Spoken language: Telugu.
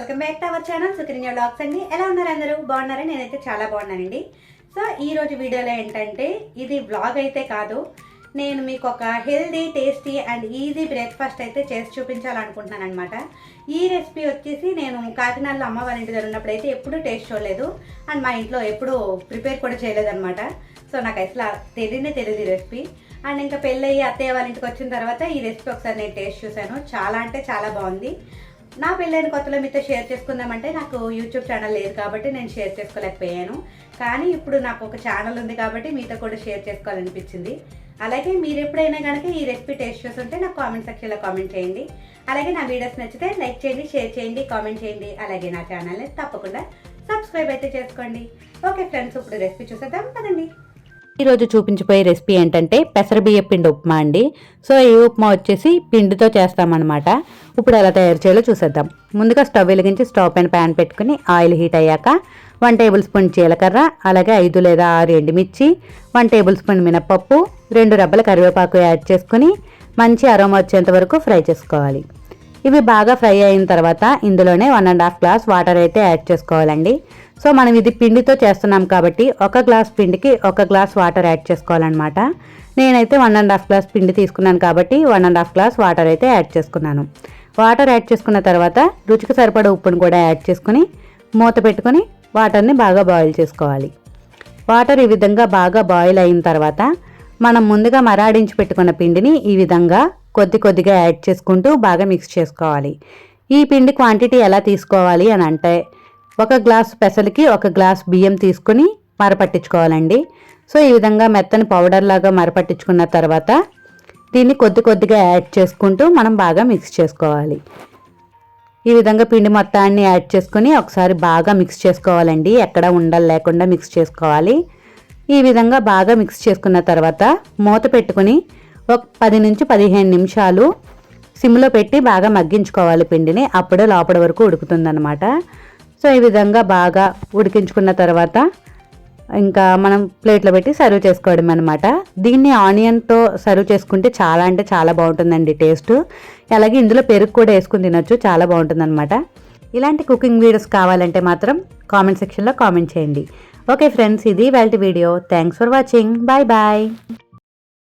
Welcome back to our channel. Sukanya blogs అండి. ఎలా ఉన్నారు అందరూ? బాగున్నారా? నేనైతే చాలా బాగున్నానండి. సో ఈ రోజు వీడియోలో ఏంటంటే ఇది బ్లాగ్ అయితే కాదు. నేను మీకు ఒక healthy tasty and easy breakfast అయితే చేసి చూపించాలనుకుంటున్నాను అనమాట ఈ రెసిపీ వచ్చేసి నేను కాకినాడలో అమ్మ వాళ్ళ ఇంటి దగ్గర ఉన్నప్పుడు అయితే ఎప్పుడూ టేస్ట్ చూడలేదు. అండ్ మా ఇంట్లో ఎప్పుడూ ప్రిపేర్ కూడా చేయలేదన్నమాట. సో నాకు అసలు తెలియనే తెలియదు ఈ రెసిపీ. అండ్ ఇంకా పెళ్ళయ్యి అత్తయ్య వాళ్ళ ఇంటికి వచ్చిన తర్వాత ఈ రెసిపీ ఒకసారి నేను టేస్ట్ చూశాను. చాలా అంటే చాలా బాగుంది. నా పెళ్ళైన కొత్తలో మీతో షేర్ చేసుకుందామంటే నాకు యూట్యూబ్ ఛానల్ లేదు కాబట్టి నేను షేర్ చేసుకోలేకపోయాను. కానీ ఇప్పుడు నాకు ఒక ఛానల్ ఉంది కాబట్టి మీతో కూడా షేర్ చేసుకోవాలనిపించింది. అలాగే మీరు ఎప్పుడైనా కనుక ఈ రెసిపీ టేస్ట్ చేస్తుంటే నాకు కామెంట్ సెక్షన్లో కామెంట్ చేయండి. అలాగే నా వీడియోస్ నచ్చితే లైక్ చేయండి షేర్ చేయండి కామెంట్ చేయండి. అలాగే నా ఛానల్ని తప్పకుండా సబ్స్క్రైబ్ అయితే చేసుకోండి. ఓకే ఫ్రెండ్స్ ఇప్పుడు రెసిపీ చూసేద్దాం పదండి. ఈరోజు చూపించిపోయే రెసిపీ ఏంటంటే పెసరబియ్య పిండి ఉప్మా అండి. సో ఈ ఉప్మా వచ్చేసి పిండితో చేస్తామన్నమాట. ఇప్పుడు ఎలా తయారు చేయాలో చూసేద్దాం. ముందుగా స్టవ్ వెలిగించి స్టవ్ పైన ప్యాన్ పెట్టుకుని ఆయిల్ హీట్ అయ్యాక వన్ టేబుల్ స్పూన్ జీలకర్ర అలాగే ఐదు లేదా ఆరు ఎండుమిర్చి వన్ టేబుల్ స్పూన్ మినపప్పు రెండు రబ్బల కరివేపాకు యాడ్ చేసుకుని మంచి అరోమా వచ్చేంత వరకు ఫ్రై చేసుకోవాలి. ఇవి బాగా ఫ్రై అయిన తర్వాత ఇందులోనే one and half glass water అయితే యాడ్ చేసుకోవాలండి. సో మనం ఇది పిండితో చేస్తున్నాం కాబట్టి ఒక గ్లాస్ పిండికి ఒక గ్లాస్ వాటర్ యాడ్ చేసుకోవాలన్నమాట. నేనైతే వన్ అండ్ హాఫ్ గ్లాస్ పిండి తీసుకున్నాను కాబట్టి one and half glass water అయితే యాడ్ చేసుకున్నాను. వాటర్ యాడ్ చేసుకున్న తర్వాత రుచికి సరిపడ ఉప్పును కూడా యాడ్ చేసుకుని మూత పెట్టుకొని వాటర్ని బాగా బాయిల్ చేసుకోవాలి. వాటర్ ఈ విధంగా బాగా బాయిల్ అయిన తర్వాత మనం ముందుగా మరాడించి పెట్టుకున్న పిండిని ఈ విధంగా కొద్ది కొద్దిగా యాడ్ చేసుకుంటూ బాగా మిక్స్ చేసుకోవాలి. ఈ పిండి క్వాంటిటీ ఎలా తీసుకోవాలి అని అంటే ఒక గ్లాస్ పెసలకి ఒక గ్లాస్ బియ్యం తీసుకుని మరపట్టించుకోవాలండి. సో ఈ విధంగా మెత్తని పౌడర్ లాగా మరపట్టించుకున్న తర్వాత దీన్ని కొద్ది కొద్దిగా యాడ్ చేసుకుంటూ మనం బాగా మిక్స్ చేసుకోవాలి. ఈ విధంగా పిండి మొత్తాన్ని యాడ్ చేసుకుని ఒకసారి బాగా మిక్స్ చేసుకోవాలండి. ఎక్కడ ఉండలు లేకుండా మిక్స్ చేసుకోవాలి. ఈ విధంగా బాగా మిక్స్ చేసుకున్న తర్వాత మూత పెట్టుకుని ఒక పది నుంచి పదిహేను నిమిషాలు సిమ్లో పెట్టి బాగా మగ్గించుకోవాలి పిండిని. అప్పుడే లోపల వరకు ఉడుకుతుందన్నమాట. సో ఈ విధంగా బాగా ఉడికించుకున్న తర్వాత ఇంకా మనం ప్లేట్లో పెట్టి సర్వ్ చేసుకోవడం అనమాట దీన్ని ఆనియన్తో సర్వ్ చేసుకుంటే చాలా అంటే చాలా బాగుంటుందండి టేస్ట్. అలాగే ఇందులో పెరుగు కూడా వేసుకుని తినొచ్చు చాలా బాగుంటుందన్నమాట. ఇలాంటి కుకింగ్ వీడియోస్ కావాలంటే మాత్రం కామెంట్ సెక్షన్లో కామెంట్ చేయండి. ఓకే ఫ్రెండ్స్ ఇది వాళ్ళ video. Thanks for watching. Bye bye.